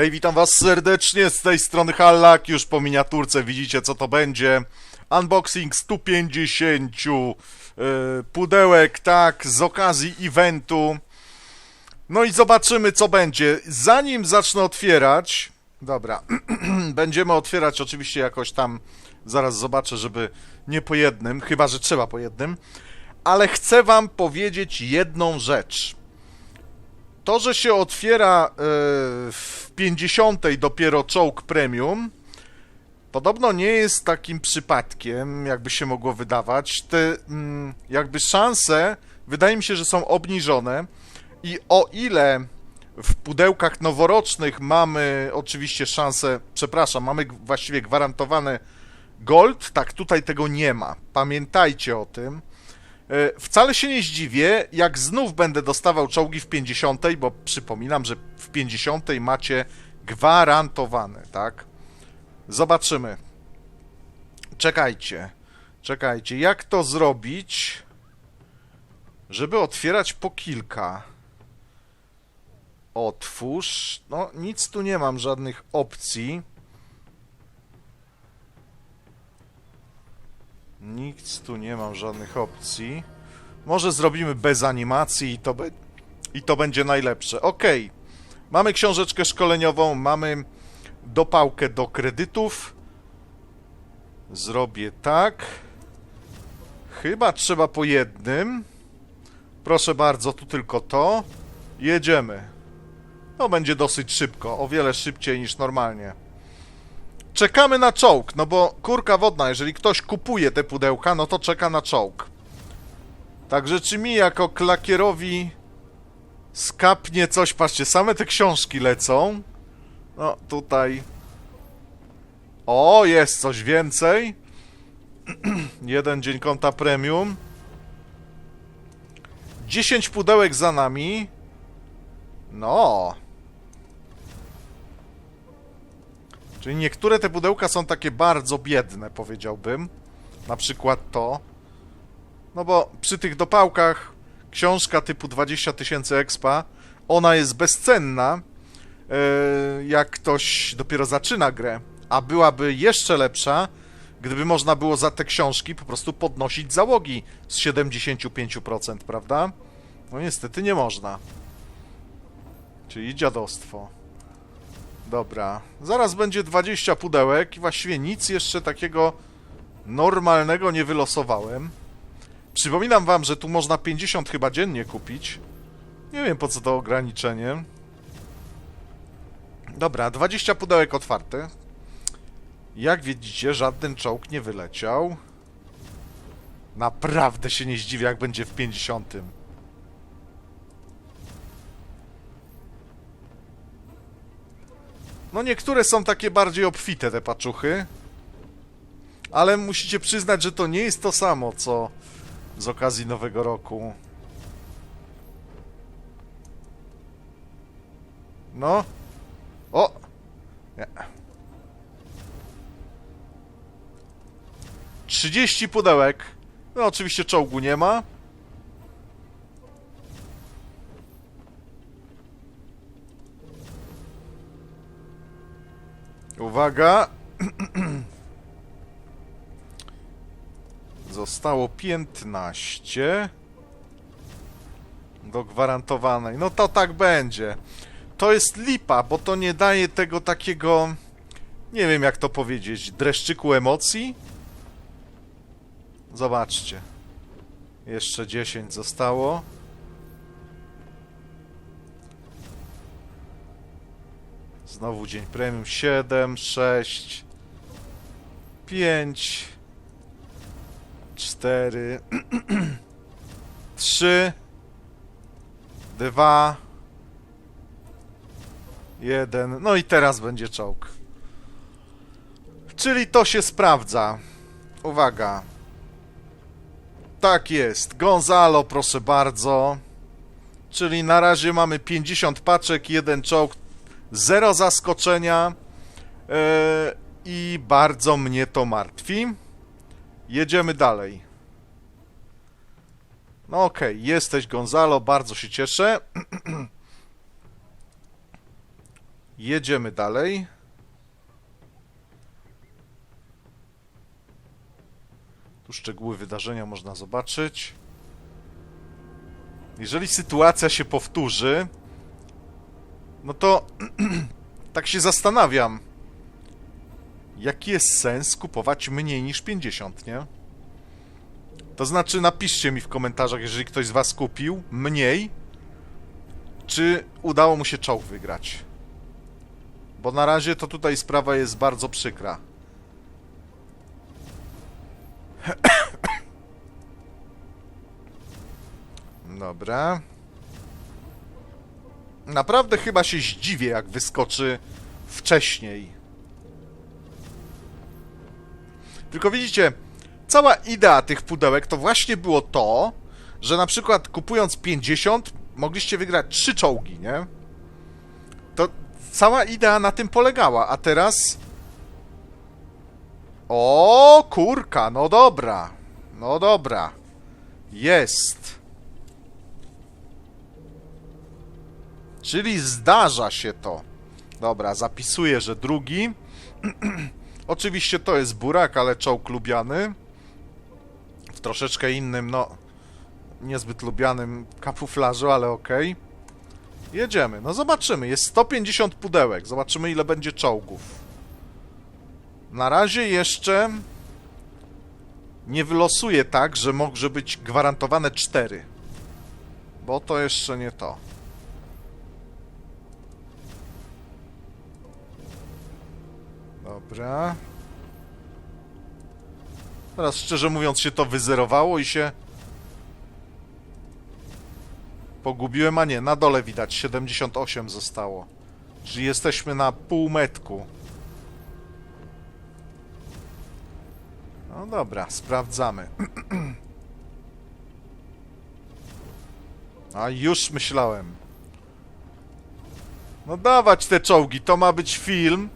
Hej, witam was serdecznie, z tej strony Hallak, już po miniaturce widzicie co to będzie. Unboxing 150 yy, pudełek, tak, z okazji eventu. No i zobaczymy co będzie. Zanim zacznę otwierać, dobra, będziemy otwierać oczywiście jakoś tam, zaraz zobaczę, żeby nie po jednym, chyba że trzeba po jednym, ale chcę wam powiedzieć jedną rzecz. To, że się otwiera e, w 50 dopiero czołg premium, podobno nie jest takim przypadkiem, jakby się mogło wydawać. Te mm, jakby szanse, wydaje mi się, że są obniżone. I o ile w pudełkach noworocznych mamy oczywiście szansę, przepraszam, mamy właściwie gwarantowane gold, tak tutaj tego nie ma. Pamiętajcie o tym. E, Wcale się nie zdziwię, jak znów będę dostawał czołgi w 50, bo przypominam, że w 50 macie gwarantowane, tak? Zobaczymy. Czekajcie. Czekajcie, jak to zrobić, żeby otwierać po kilka? Otwórz. No, nic tu nie mam, żadnych opcji. Nic tu nie mam, żadnych opcji. Może zrobimy bez animacji i to, be... i to będzie najlepsze. Ok. Mamy książeczkę szkoleniową, mamy dopałkę do kredytów. Zrobię tak. Chyba trzeba po jednym. Proszę bardzo, tu tylko to. Jedziemy. To będzie dosyć szybko, o wiele szybciej niż normalnie. Czekamy na czołg, no bo kurka wodna, jeżeli ktoś kupuje te pudełka, no to czeka na czołg. Także czy mi jako klakierowi skapnie coś, patrzcie, same te książki lecą. No tutaj... O, jest coś więcej. Jeden dzień konta premium. 10 pudełek za nami. No. Czyli niektóre te pudełka są takie bardzo biedne, powiedziałbym. Na przykład to. No bo przy tych dopałkach książka typu 20 tysięcy expa, ona jest bezcenna, e, jak ktoś dopiero zaczyna grę. A byłaby jeszcze lepsza, gdyby można było za te książki po prostu podnosić załogi z 75%, prawda? No niestety nie można. Czyli dziadostwo. Dobra, zaraz będzie 20 pudełek i właściwie nic jeszcze takiego normalnego nie wylosowałem. Przypominam wam, że tu można 50 chyba dziennie kupić. Nie wiem po co to ograniczenie. Dobra, 20 pudełek otwarte. Jak widzicie, żaden czołg nie wyleciał. Naprawdę się nie zdziwię, jak będzie w 50. No niektóre są takie bardziej obfite, te paczuchy. Ale musicie przyznać, że to nie jest to samo, co z okazji Nowego Roku. No. O! Nie. 30 pudełek. No oczywiście czołgu nie ma. Uwaga. Zostało 15 do gwarantowanej. No to tak będzie. To jest lipa, bo to nie daje tego takiego, nie wiem jak to powiedzieć, dreszczyku emocji. Zobaczcie. Jeszcze 10 zostało. Znowu dzień premium 7, 6, 5, 4, 3, 2, 1. No i teraz będzie czołg. Czyli to się sprawdza. Uwaga. Tak jest. Gonzalo, proszę bardzo. Czyli na razie mamy 50 paczek, jeden czołg, zero zaskoczenia. Yy, I bardzo mnie to martwi. Jedziemy dalej. No okej, jesteś Gonzalo, bardzo się cieszę. Jedziemy dalej. Tu szczegóły wydarzenia można zobaczyć. Jeżeli sytuacja się powtórzy, no to tak się zastanawiam, jaki jest sens kupować mniej niż 50, nie? To znaczy, napiszcie mi w komentarzach, jeżeli ktoś z Was kupił mniej, czy udało mu się czołg wygrać. Bo na razie to tutaj sprawa jest bardzo przykra. Dobra. Naprawdę chyba się zdziwię, jak wyskoczy wcześniej. Tylko widzicie, cała idea tych pudełek to właśnie było to, że na przykład kupując 50 mogliście wygrać 3 czołgi, nie? To cała idea na tym polegała, a teraz... O, kurka, no dobra. No dobra. Jest. Czyli zdarza się to. Dobra, zapisuję, że drugi. Oczywiście to jest burak, ale czołg lubiany. W troszeczkę innym, no... Niezbyt lubianym kamuflażu, ale okej. Jedziemy, no zobaczymy. Jest 150 pudełek. Zobaczymy, ile będzie czołgów. Na razie jeszcze... Nie wylosuję tak, że może być gwarantowane 4. Bo to jeszcze nie to. Dobra. Teraz szczerze mówiąc się to wyzerowało i się pogubiłem, a nie, na dole widać 78 zostało. Czyli jesteśmy na półmetku. No dobra, sprawdzamy. A już myślałem. No dawać te czołgi, to ma być film,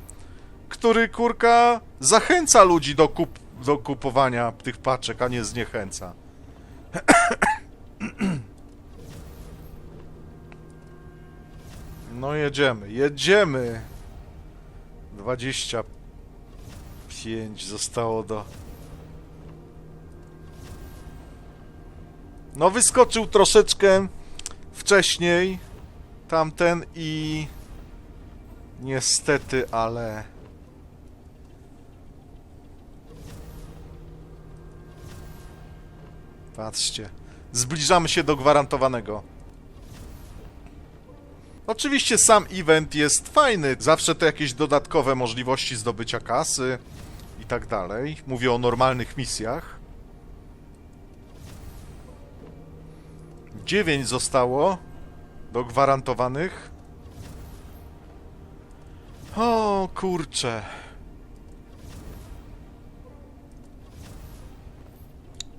który kurka zachęca ludzi do, kup do kupowania tych paczek, a nie zniechęca. No jedziemy, jedziemy. 25 zostało do... No wyskoczył troszeczkę wcześniej tamten i niestety, ale Patrzcie. Zbliżamy się do gwarantowanego. Oczywiście sam event jest fajny. Zawsze to jakieś dodatkowe możliwości zdobycia kasy i tak dalej. Mówię o normalnych misjach. 9 zostało do gwarantowanych. O kurcze.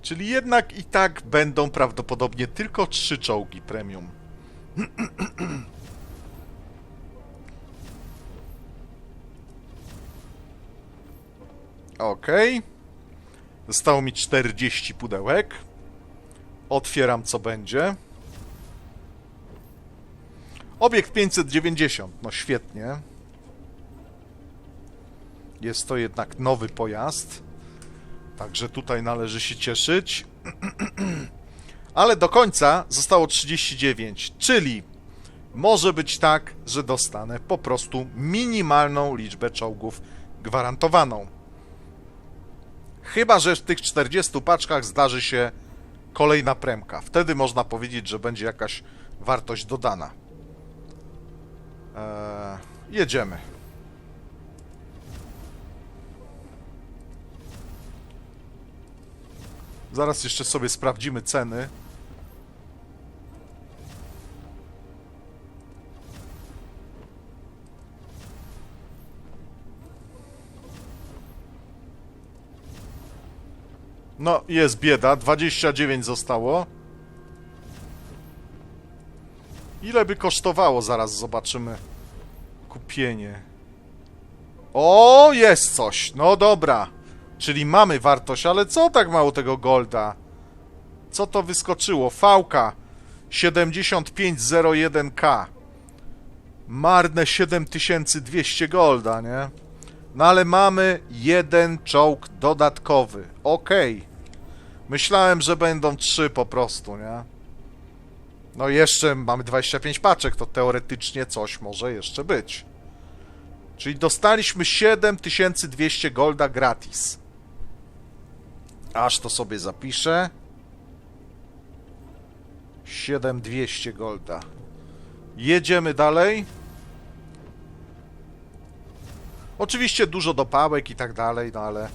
Czyli jednak i tak będą prawdopodobnie tylko trzy czołgi premium. Ok. Zostało mi 40 pudełek. Otwieram co będzie. Obiekt 590. No świetnie. Jest to jednak nowy pojazd. Także tutaj należy się cieszyć. Ale do końca zostało 39, czyli może być tak, że dostanę po prostu minimalną liczbę czołgów gwarantowaną. Chyba, że w tych 40 paczkach zdarzy się kolejna premka. Wtedy można powiedzieć, że będzie jakaś wartość dodana. Eee, jedziemy. Zaraz jeszcze sobie sprawdzimy ceny. No, jest bieda. 29 zostało. Ile by kosztowało? Zaraz zobaczymy. Kupienie. O, jest coś. No dobra. Czyli mamy wartość, ale co tak mało tego golda? Co to wyskoczyło? Fałka 7501K. Marne 7200 golda, nie? No ale mamy jeden czołg dodatkowy. Okej. Myślałem, że będą trzy po prostu, nie? No jeszcze mamy 25 paczek, to teoretycznie coś może jeszcze być. Czyli dostaliśmy 7200 golda gratis. Aż to sobie zapiszę. 7200 golda. Jedziemy dalej. Oczywiście dużo dopałek i tak dalej, no ale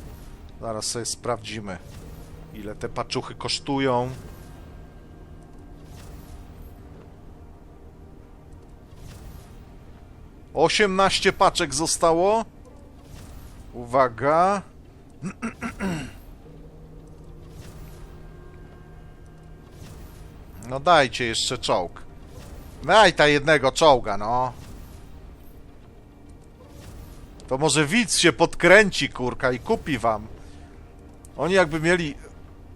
zaraz sobie sprawdzimy, ile te paczuchy kosztują. Osiemnaście paczek zostało. Uwaga. No dajcie jeszcze czołg. Daj ta jednego czołga, no. To może widz się podkręci, kurka, i kupi wam. Oni jakby mieli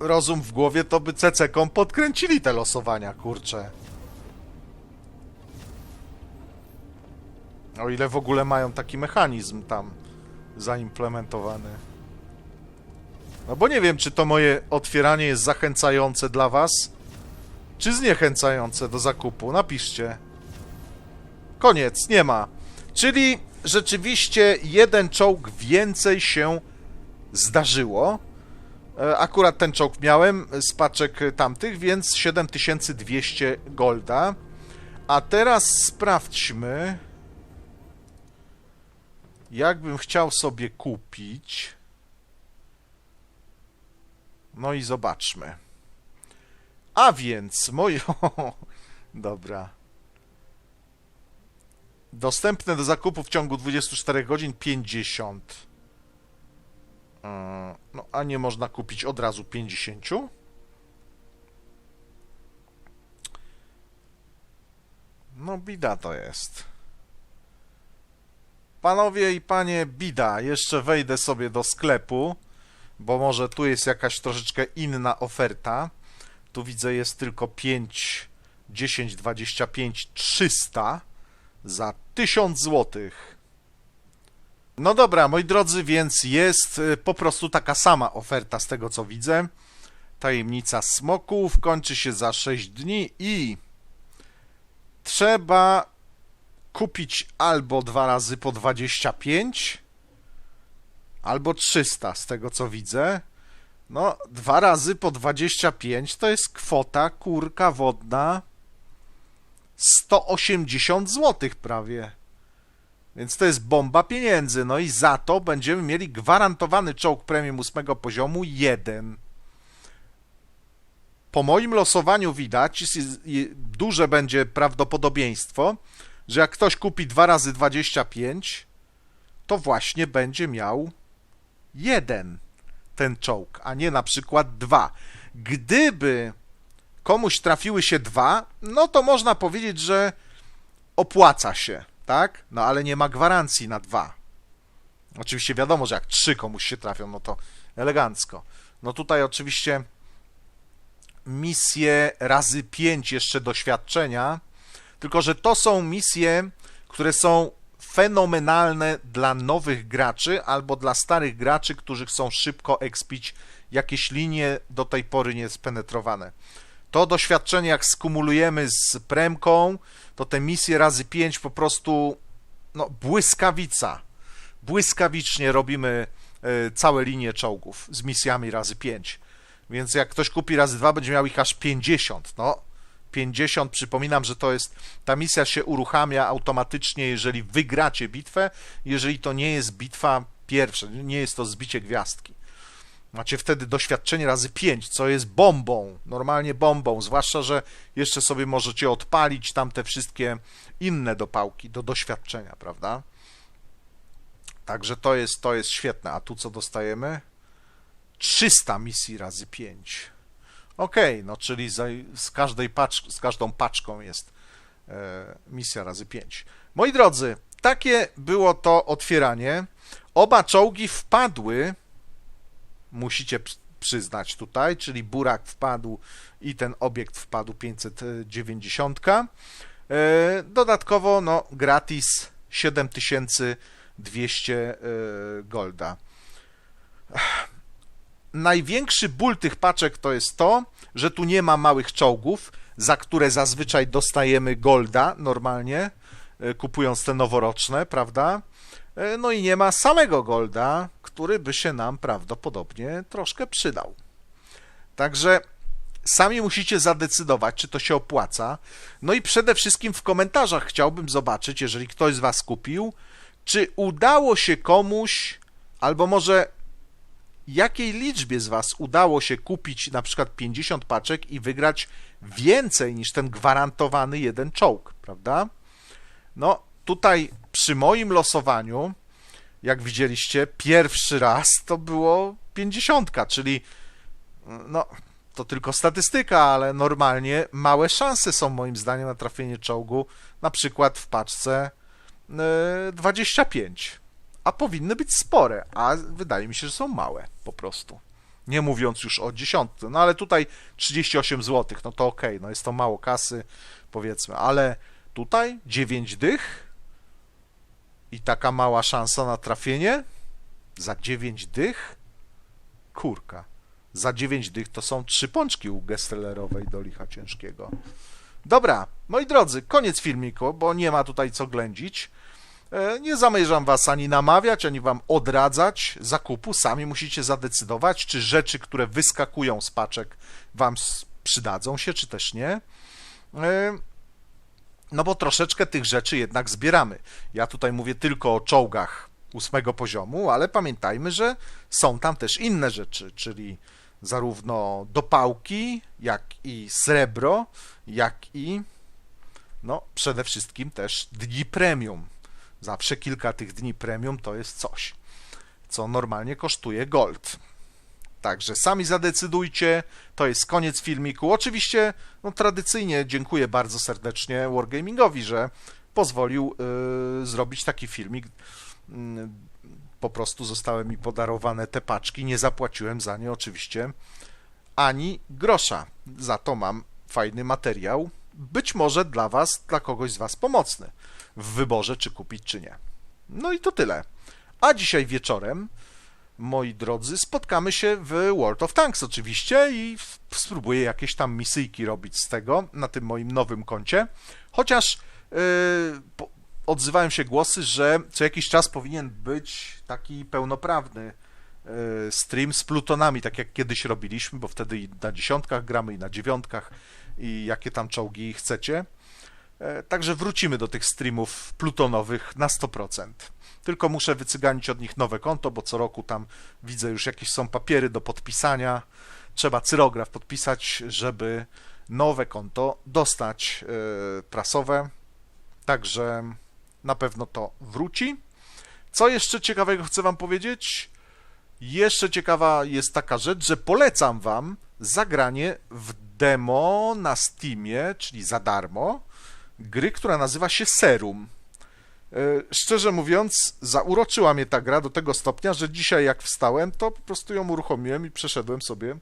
rozum w głowie, to by CC-kom podkręcili te losowania, kurcze. O ile w ogóle mają taki mechanizm tam zaimplementowany. No bo nie wiem, czy to moje otwieranie jest zachęcające dla was, czy zniechęcające do zakupu. Napiszcie. Koniec, nie ma. Czyli rzeczywiście jeden czołg więcej się zdarzyło. E, Akurat ten czołg miałem z paczek tamtych, więc 7200 golda. A teraz sprawdźmy, jakbym chciał sobie kupić. No i zobaczmy. A więc moje. Dobra. Dostępne do zakupu w ciągu 24 godzin 50. Yy, No, a nie można kupić od razu 50? No, bida to jest. Panowie i panie, bida. Jeszcze wejdę sobie do sklepu, bo może tu jest jakaś troszeczkę inna oferta. Tu widzę jest tylko 5, 10, 25, 300 za 1000 złotych. No dobra, moi drodzy, więc jest y, po prostu taka sama oferta z tego co widzę. Tajemnica smoków kończy się za 6 dni i trzeba kupić albo dwa razy po 25, albo 300 z tego co widzę. No, dwa razy po 25 to jest kwota kurka wodna 180 zł prawie. Więc to jest bomba pieniędzy. No i za to będziemy mieli gwarantowany czołg premium 8 poziomu 1. Po moim losowaniu widać, duże będzie prawdopodobieństwo, że jak ktoś kupi 2 razy 25, to właśnie będzie miał jeden ten czołg, a nie na przykład dwa. Gdyby komuś trafiły się dwa, no to można powiedzieć, że opłaca się, tak? No ale nie ma gwarancji na dwa. Oczywiście wiadomo, że jak trzy komuś się trafią, no to elegancko. No tutaj oczywiście misje razy pięć jeszcze doświadczenia, tylko że to są misje, które są fenomenalne dla nowych graczy albo dla starych graczy, którzy chcą szybko expić jakieś linie do tej pory niespenetrowane. To doświadczenie, jak skumulujemy z premką, to te misje razy 5 po prostu no, błyskawica. Błyskawicznie robimy e, całe linie czołgów z misjami razy 5. Więc jak ktoś kupi razy 2, będzie miał ich aż 50. No, 50, przypominam, że to jest, ta misja się uruchamia automatycznie, jeżeli wygracie bitwę, jeżeli to nie jest bitwa pierwsza, nie jest to zbicie gwiazdki. Macie wtedy doświadczenie razy 5, co jest bombą, normalnie bombą, zwłaszcza, że jeszcze sobie możecie odpalić tam te wszystkie inne dopałki do doświadczenia, prawda? Także to jest, to jest świetne. A tu co dostajemy? 300 misji razy 5. Okej, no czyli za, z, każdej pacz, z każdą paczką jest e, misja razy 5. Moi drodzy, takie było to otwieranie. Oba czołgi wpadły, musicie przy- przyznać tutaj, czyli Burak wpadł i ten obiekt wpadł 590. E, dodatkowo, no, gratis 7200 e, golda. Największy ból tych paczek to jest to, że tu nie ma małych czołgów, za które zazwyczaj dostajemy golda normalnie, e, kupując te noworoczne, prawda? E, No i nie ma samego golda, który by się nam prawdopodobnie troszkę przydał. Także sami musicie zadecydować, czy to się opłaca. No i przede wszystkim w komentarzach chciałbym zobaczyć, jeżeli ktoś z Was kupił, czy udało się komuś, albo może jakiej liczbie z Was udało się kupić na przykład 50 paczek i wygrać więcej niż ten gwarantowany jeden czołg, prawda? No, tutaj przy moim losowaniu, jak widzieliście, pierwszy raz to było 50, czyli no, to tylko statystyka, ale normalnie małe szanse są moim zdaniem na trafienie czołgu, na przykład w paczce yy, 25. A powinny być spore, a wydaje mi się, że są małe po prostu. Nie mówiąc już o dziesiątce. No ale tutaj 38 zł, no to okej, no jest to mało kasy, powiedzmy, ale tutaj 9 dych i taka mała szansa na trafienie za 9 dych? Kurka. Za 9 dych to są trzy pączki u Gestelerowej do licha ciężkiego. Dobra, moi drodzy, koniec filmiku, bo nie ma tutaj co ględzić. E, Nie zamierzam Was ani namawiać, ani Wam odradzać zakupu. Sami musicie zadecydować, czy rzeczy, które wyskakują z paczek, Wam przydadzą się, czy też nie. E, No bo troszeczkę tych rzeczy jednak zbieramy. Ja tutaj mówię tylko o czołgach ósmego poziomu, ale pamiętajmy, że są tam też inne rzeczy, czyli zarówno dopałki, jak i srebro, jak i no przede wszystkim też dni premium. Zawsze kilka tych dni premium to jest coś, co normalnie kosztuje gold. Także sami zadecydujcie. To jest koniec filmiku. Oczywiście, no tradycyjnie dziękuję bardzo serdecznie Wargamingowi, że pozwolił y, zrobić taki filmik. Mm, po prostu zostały mi podarowane te paczki. Nie zapłaciłem za nie oczywiście ani grosza. Za to mam fajny materiał. Być może dla Was, dla kogoś z Was pomocny w wyborze, czy kupić, czy nie. No i to tyle. A dzisiaj wieczorem, moi drodzy, spotkamy się w World of Tanks oczywiście i spróbuję jakieś tam misyjki robić z tego na tym moim nowym koncie. Chociaż yy, po, odzywają się głosy, że co jakiś czas powinien być taki pełnoprawny yy, stream z plutonami, tak jak kiedyś robiliśmy, bo wtedy i na dziesiątkach gramy, i na dziewiątkach, i jakie tam czołgi chcecie. E, Także wrócimy do tych streamów plutonowych na 100%. Tylko muszę wycyganić od nich nowe konto, bo co roku tam widzę już jakieś są papiery do podpisania. Trzeba cyrograf podpisać, żeby nowe konto dostać e, prasowe. Także na pewno to wróci. Co jeszcze ciekawego chcę Wam powiedzieć? Jeszcze ciekawa jest taka rzecz, że polecam Wam zagranie w demo na Steamie, czyli za darmo, gry, która nazywa się Serum. E, Szczerze mówiąc, zauroczyła mnie ta gra do tego stopnia, że dzisiaj jak wstałem, to po prostu ją uruchomiłem i przeszedłem sobie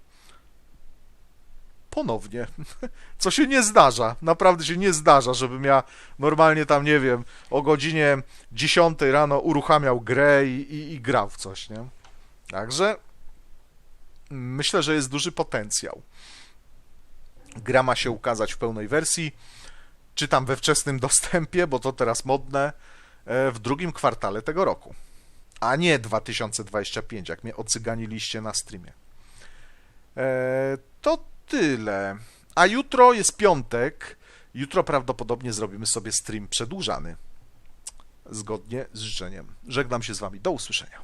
ponownie. Co się nie zdarza, naprawdę się nie zdarza, żebym ja normalnie tam, nie wiem, o godzinie 10 rano uruchamiał grę i, i, i grał w coś, nie? Także myślę, że jest duży potencjał. Gra ma się ukazać w pełnej wersji, czy tam we wczesnym dostępie, bo to teraz modne, e, w drugim kwartale tego roku, a nie 2025, jak mnie ocyganiliście na streamie. E, To tyle. A jutro jest piątek. Jutro prawdopodobnie zrobimy sobie stream przedłużany. Zgodnie z życzeniem. Żegnam się z Wami. Do usłyszenia.